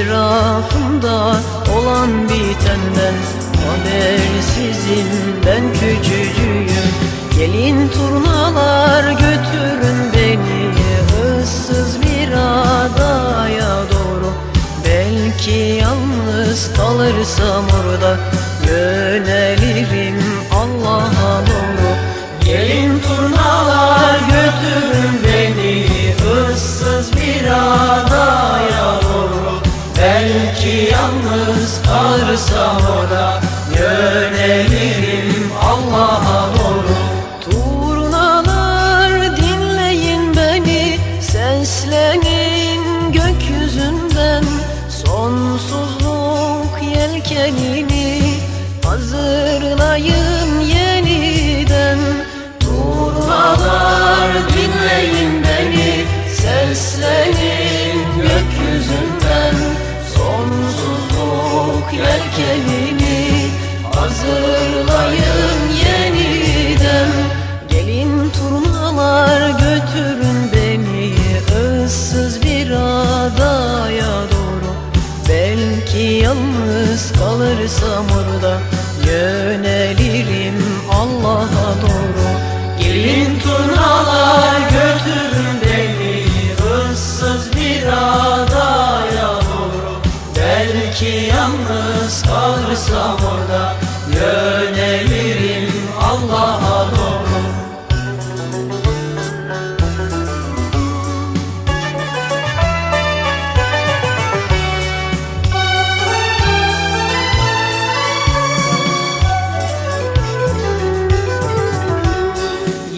Etrafımda olan bitenden Habersizim. Ben küçücüğüm. Gelin turnalar götürün beni. Issız bir adaya doğru. Belki yalnız kalırsam orada orada Yönelirim Allah'a doğru. Turnalar dinleyin beni Seslenin gökyüzünden. Sonsuzluk yelkenini Hazırlayın kalırsam orada Yönelirim Allah'a doğru.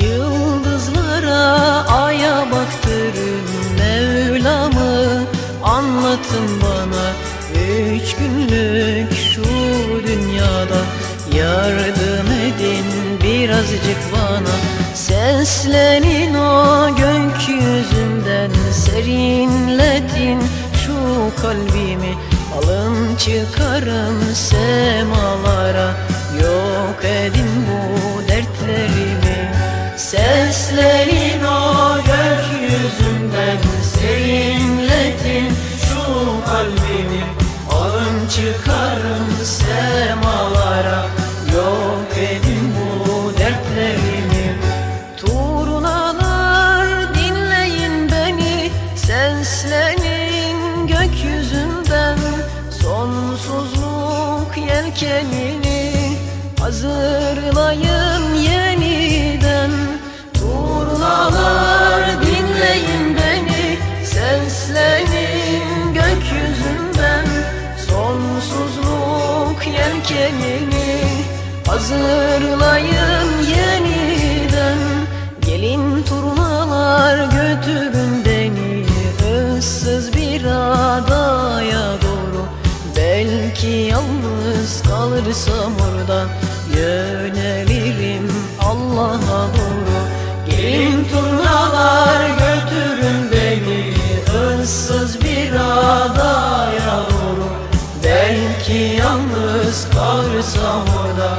Yıldızlara, aya baktırın Mevlamı Anlatın bana. Üç günlük Yardım edin birazcık bana. Seslenin o gökyüzünden Serinletin şu kalbimi. Alın çıkarın semalara. Yok edin bu dertlerimi. Seslerin o gökyüzünden Serinletin Yelkenini Hazırlayın yeniden. Turnalar dinleyin beni Seslenin gökyüzünden. Sonsuzluk yelkenini Hazırlayın yeniden yalnız kalırsam orada Yönelirim Allah'a doğru. Gelin turnalar götürün beni ıssız bir adaya doğru. Belki yalnız kalırsam orada